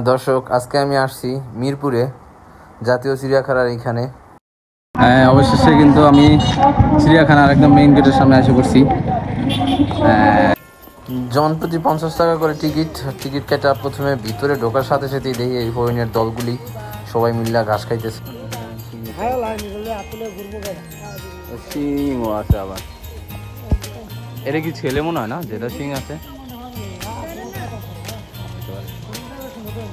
দর্শক আজকে আমি আসছি মিরপুরে জাতীয় চিড়িয়াখানার এইখানে। হ্যাঁ অবশেষে কিন্তু আমি চিড়িয়াখানার একদম মেইন গেটের সামনে এসে পড়ছি। জনপ্রতি পঞ্চাশ টাকা করে টিকিট টিকিট কেটে প্রথমে ভিতরে ঢোকার সাথে সাথেই দেখি এই হরিণের দলগুলি সবাই মিল্লা ঘাস খাইতেছে। সিংও আছে আবার। এটা কি ছেলে মনে হয় না? যেটা সিং আছে। তারপর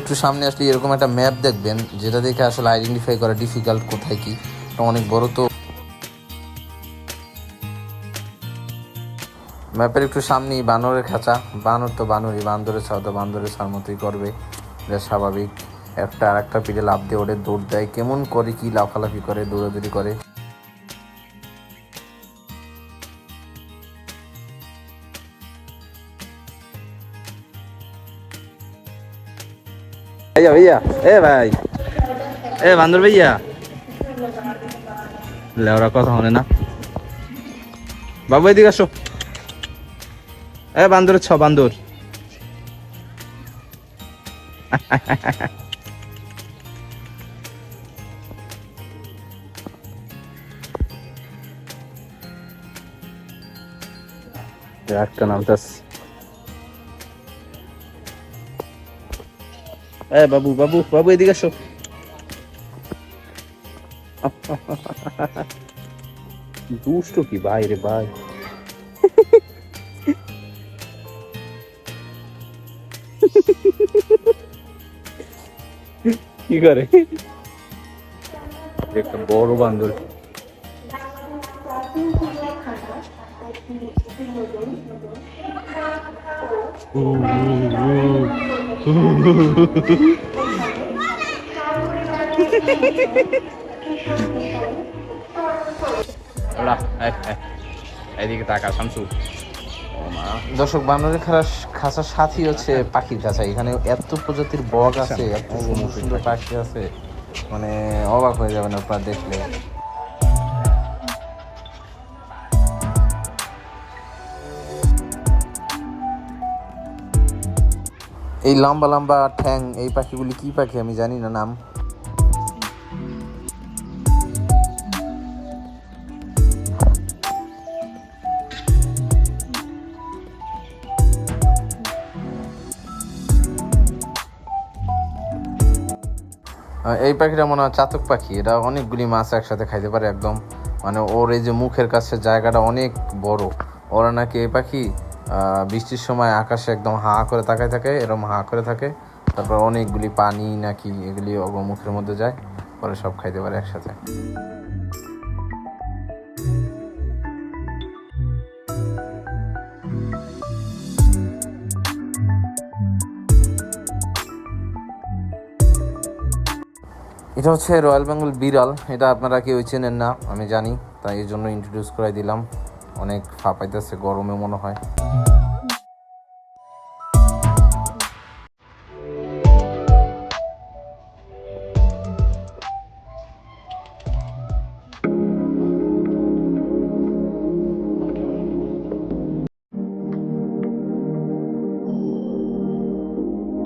একটু সামনে আসলে এরকম একটা ম্যাপ দেখবেন, যেটা দেখে আসলে আইডেন্টিফাই করা ডিফিকাল্ট কোথায় কি। অনেক বড় তো ম্যাপের একটু সামনেই, বানরের খাঁচা। বানর তো বানরই, বান্দরের ছাও তো বান্দরের ছার মতোই করবে। এটা স্বাভাবিক। একটা আর একটা পিঠে লাভ দিয়ে ওরে দৌড় দেয়। কেমন করে কি লাফালাফি করে, দৌড়াদৌড়ি করে। ভাইয়া ভাইয়া। এ ভাই। এ বান্দর ভাইয়া। লেওরা কথা হনে না। বাবু, এদিকে আসো। এ বান্দরের ছ, বান্দর। একটা নামতাস। এ, বাবু বাবু বাবু, এদিকে আসো দুষ্ট কি ভাই রে ভাই। কি করে? একটা বড় বান্দর। এদিকে তাকা শামসু। দর্শক বানরের খাস খাঁচার সাথী হচ্ছে পাখির খাঁচা। এখানে এত প্রজাতির বক আছে এত সুন্দর সুন্দর পাখি আছে। মানে অবাক হয়ে যাবেন আপনারা দেখলে। এই লম্বা লম্বা ঠ্যাং এই পাখিগুলি কি পাখি আমি জানি না নাম। এই পাখিটা মনে হয় চাতক পাখি। এটা অনেকগুলি মাছ একসাথে খাইতে পারে একদম। মানে ওর এই যে মুখের কাছে জায়গাটা অনেক বড়। ওরা নাকি এই পাখি বৃষ্টির সময় আকাশে একদম হা করে তাকায় থাকে এরকম হা করে থাকে। তারপর অনেকগুলি পানি নাকি এগুলি মুখের মধ্যে যায়, পরে সব খাইতে পারে একসাথে। এটা হচ্ছে রয়্যাল বেঙ্গল বিড়াল। এটা আপনারা কেউ চেনেন না, আমি জানি। তাই এই জন্য ইন্ট্রোডিউস করে দিলাম। অনেক ফাঁপাইতেছে গরমে মনে হয়।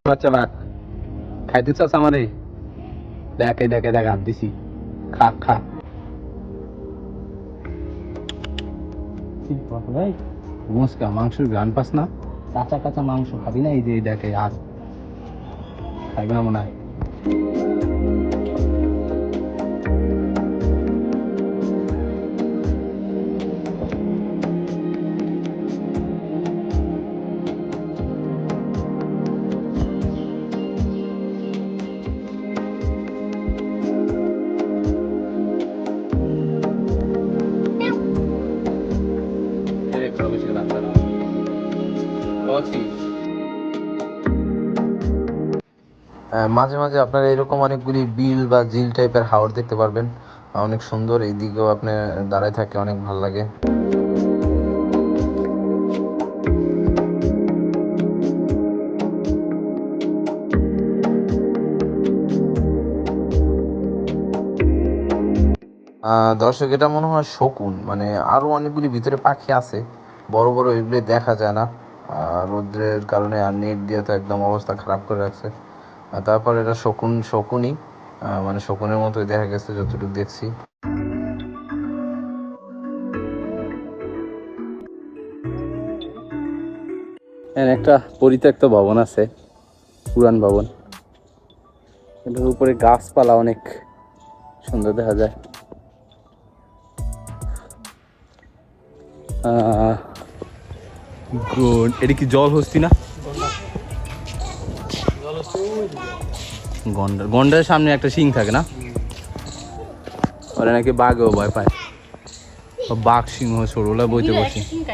বাচ্চা বাঘ খাইতে চাস আমারে? দেখে দেখে, দেখ হাত দিছি। খা খা। মুসকা মাংসের গান পাস না? কাঁচা কাঁচা মাংস খাবি না? এই যে দেখে, হাত। খাইবে মনে হয়। কফি মাঝে মাঝে আপনারা এরকম অনেকগুলি বিল বা জিল টাইপের হাওড় দেখতে পারবেন। অনেক সুন্দর এই দিকেও আপনি দাঁড়ায় থাকে, অনেক ভালো লাগে। দর্শক, এটা মনে হয় শকুন মানে আরও অনেকগুলি ভিতরে পাখি আছে। বড় বড় এগুলি দেখা যায় না। রোদ্রের কারণে আর নেট দিয়ে তো একদম অবস্থা খারাপ করে রাখছে। আর তারপর এটা শকুন শকুনই মানে শকুনের মতোই দেখা গেছে যতটুকু দেখছি। একটা পরিত্যক্ত ভবন আছে পুরান ভবন। এটার উপরে গাছপালা অনেক সুন্দর দেখা যায়। আহ, গো- এটা কি জল হস্তি না? গন্ডার গন্ডারের সামনে একটা শিং থাকে না? ওরা নাকি বাঘেও ভয় পায়। বাঘ সিংহ সরুলা বইতে বসি।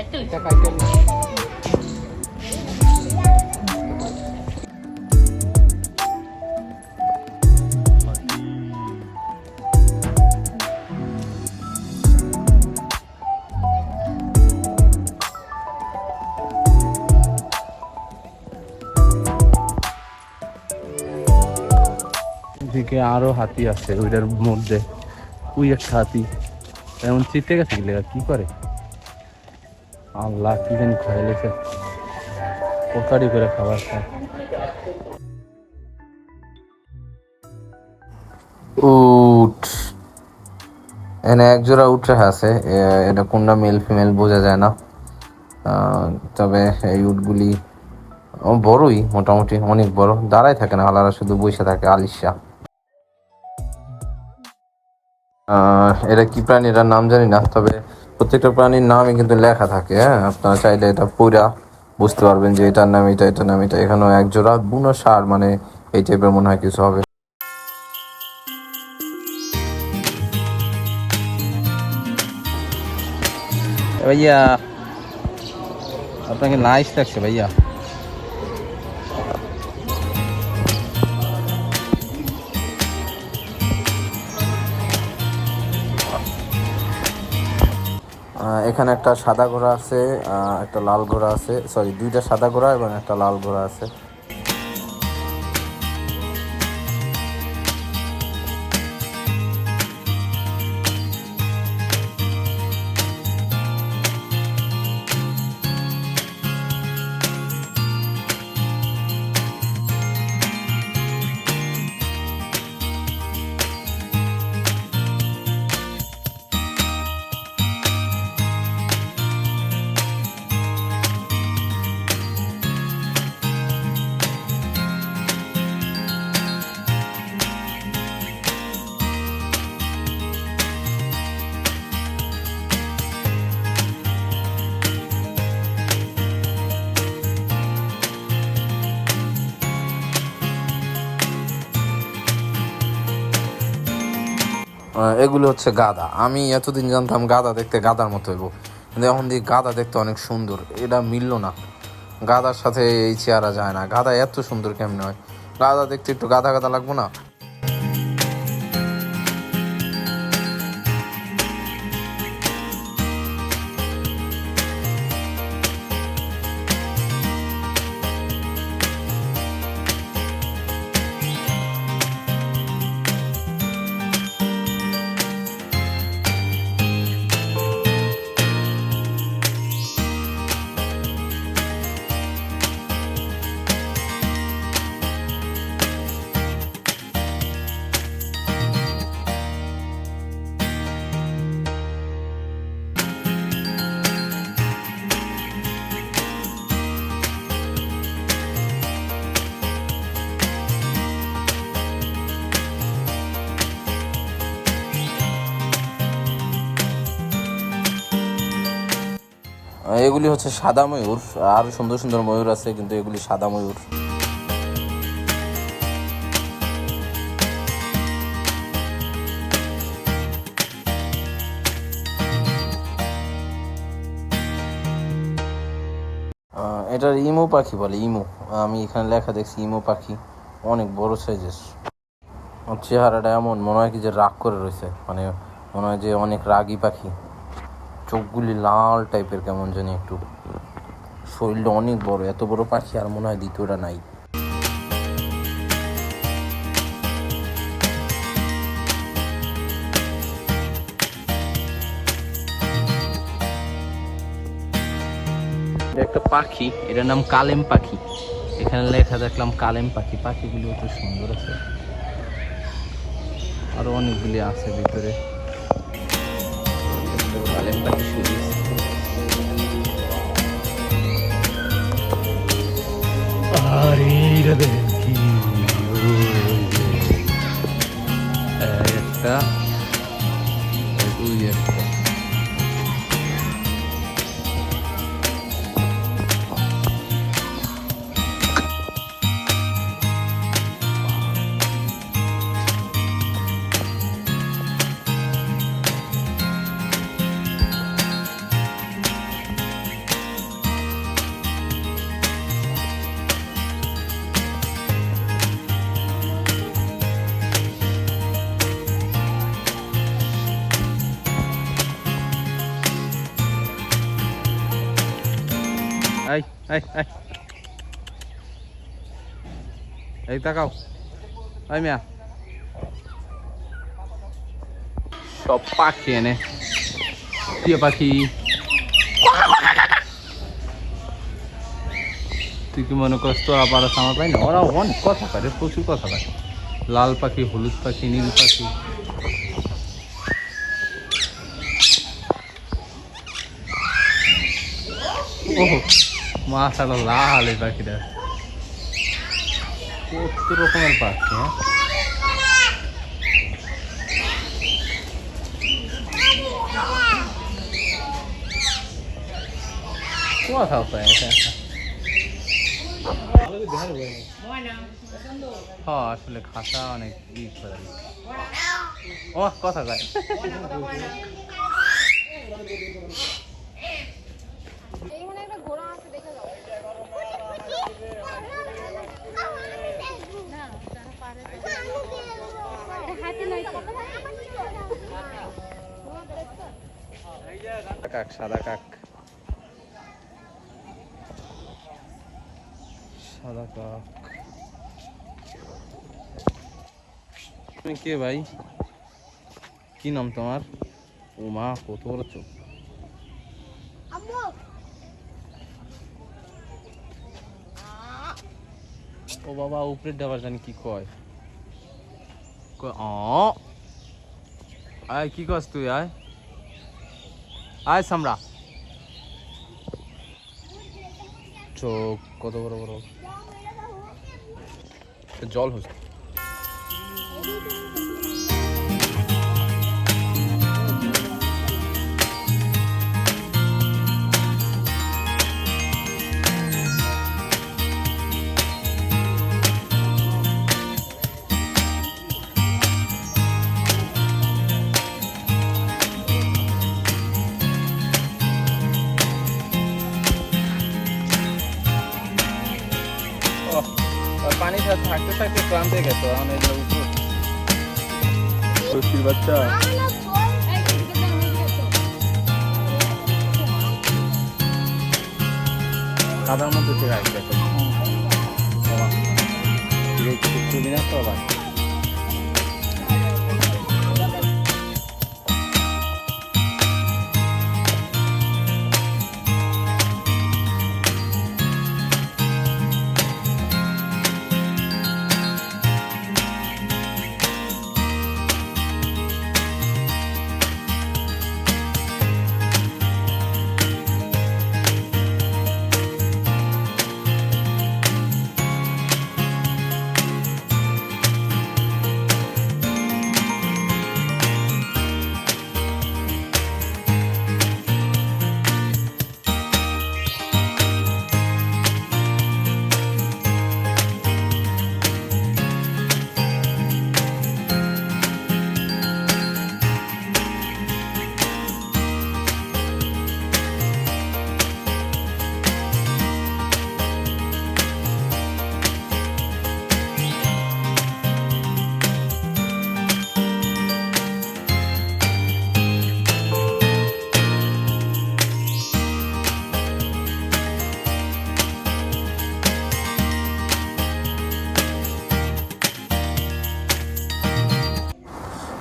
এদিকে আরও হাতি আছে, ওইটার মধ্যে। ওই একটা হাতি। এমন চিটে গেছে কি করে? আল্লাহ, কি জানি খাইলেছে করে খাবার খায়। উট এখানে এক জোড়া উট আছে। এটা কোনটা মেল ফিমেল বোঝা যায় না। তবে এই উটগুলি বড়ই মোটামুটি, অনেক বড়। দাঁড়াই থাকে না হালারা শুধু বসে থাকে, আলিশা। এটা কি প্রাণী এটার নাম জানি না, তবে প্রত্যেকটা প্রাণীর নামই কিন্তু লেখা থাকে হ্যাঁ? আপনারা চাইলে এটা পুরা বুঝতে পারবেন যে এটার নাম এটা, এটার নাম এটা। এখানেও এক জোড়া বুনো সার মানে এই টাইপের মনে হয় কিছু হবে। ভাইয়া, আপনাকে নাইস লাগছে ভাইয়া। এখানে একটা সাদা ঘোড়া আছে একটা লাল ঘোড়া আছে সরি দুইটা সাদা ঘোড়া এবং একটা লাল ঘোড়া আছে। এগুলো হচ্ছে গাদা। আমি এতদিন জানতাম গাদা দেখতে গাদার মতো এগো কিন্তু এখন দিয়ে গাদা দেখতে অনেক সুন্দর। এটা মিলল না। গাদার সাথে এই চেয়ারা যায় না। গাদা এত সুন্দর কেমনে হয়? গাদা দেখতে একটু গাদা গাদা লাগবো না? এগুলি হচ্ছে সাদা ময়ূর। আরও সুন্দর সুন্দর ময়ূর আছে, কিন্তু এগুলি সাদা ময়ূর। এটার ইমো পাখি বলে, ইমো। আমি এখানে লেখা দেখছি, ইমো পাখি। অনেক বড় সাইজের। চেহারাটা এমন, মনে হয় কি যে রাগ করে রয়েছে। মানে মনে হয় যে অনেক রাগী পাখি। চোখগুলি লাল টাইপের কেমন জানি একটু। শরীরটা অনেক বড়, এত বড় পাখি আর মনে হয় দ্বিতীয়টা নাই। একটা পাখি, এটার নাম কালেম পাখি। এখানে লেখা দেখলাম কালেম পাখি। পাখিগুলি অত সুন্দর আছে। আরও অনেকগুলি আছে ভিতরে। কালেম পাখি শুরু আরে এটা এই এই এই। এই তাকাও। এই মিয়া। সব পাখি এনে। টিয়া পাখি। তুই কি মনে করছ তোরা পারস আমার পাই না? ওরা অনেক কথা পারে প্রচুর কথা পারে লাল পাখি, হলুদ পাখি, নীল পাখি। ওহ। মাশাআল্লাহ, লাল এই পাখিটা। কত রকমের পাখি হ্যাঁ? কোথাও হ্যাঁ আসলে খাসা অনেক ও কথা কয় এইখানে একটা ঘোড়া আছে দেখে যাও না তারা পারে হাতে নাই কাক, সাদা কাক। সাদা কাক। কে ভাই? কি নাম তোমার? ও মা, কত বড় চোখ। ও বাবা, উপরের ডাবার জানি কি কয়। আয় কি করছ তুই? আয়। আয় সামরা। চোখ কত বড় বড়। জল হচ্ছে। পানি থাকতে থাকতে ক্লান্ত হয়ে গেছে এখন এই ষষ্ঠীর বাচ্চা? কাদার মধ্যে থেকে আসবে চুবি না তো আবার।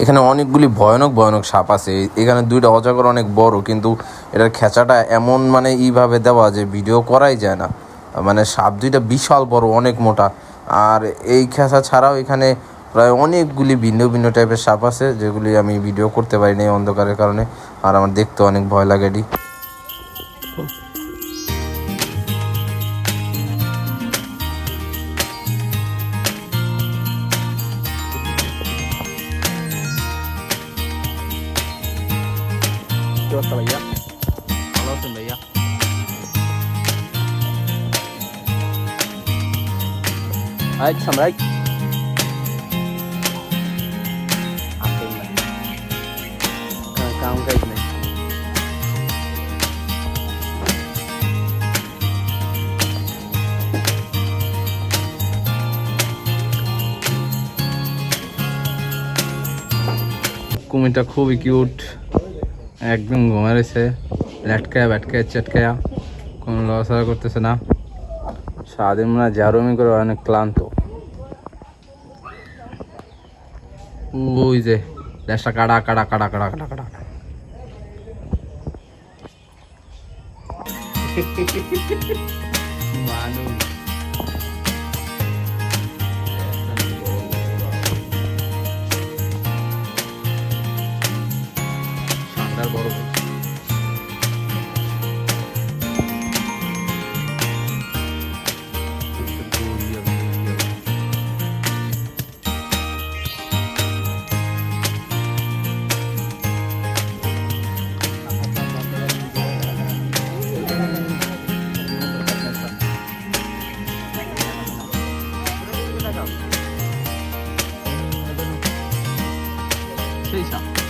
এখানে অনেকগুলি ভয়ানক ভয়ানক সাপ আছে। এখানে দুইটা অজাগর অনেক বড়, কিন্তু এটার খেঁচাটা এমন মানে এইভাবে দেওয়া যে ভিডিও করাই যায় না। মানে সাপ দুইটা বিশাল বড়, অনেক মোটা। আর এই খেঁচা ছাড়াও এখানে প্রায় অনেকগুলি ভিন্ন ভিন্ন টাইপের সাপ আছে, যেগুলি আমি ভিডিও করতে পারিনি অন্ধকারের কারণে। আর আমার দেখতে অনেক ভয় লাগে অবস্থা ভাইয়া ভালো আছেন ভাইয়া আজ সামরাই কাম খুবই কিউট একদম ঘুমারেছে ল্যাটকায়া, ব্যাটকায়া চেটকায়া কোনো লড়াচড়া করতেছে না। সারাদিন মনে হয় জারমি করে অনেক ক্লান্ত। ওই যে ল্যাসটা কাড়া কাড়া কাড়া কাড়া কাড়া কাড়া মানুষ সেই সাপ কি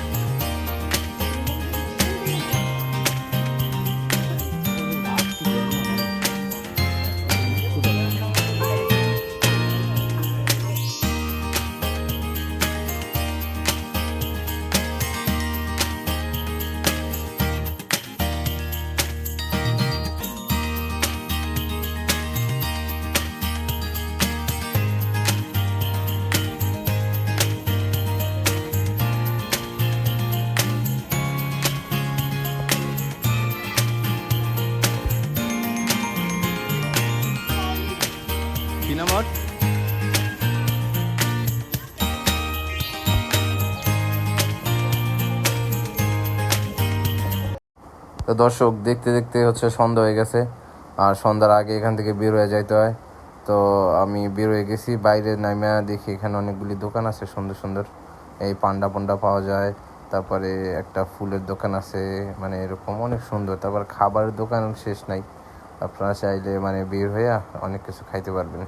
তো দর্শক, দেখতে দেখতে হচ্ছে সন্ধ্যা হয়ে গেছে, আর সন্ধ্যার আগে এখান থেকে বের হয়ে যাইতে হয়। তো আমি বের হয়ে গেছি, বাইরে নামে দেখি এখানে অনেকগুলি দোকান আছে, সুন্দর সুন্দর। এই পান্ডা পান্ডা পাওয়া যায়, তারপরে একটা ফুলের দোকান আছে মানে এরকম অনেক সুন্দর। তারপর খাবারের দোকান শেষ নাই। আপনারা চাইলে মানে বের হয়ে অনেক কিছু খাইতে পারবেন।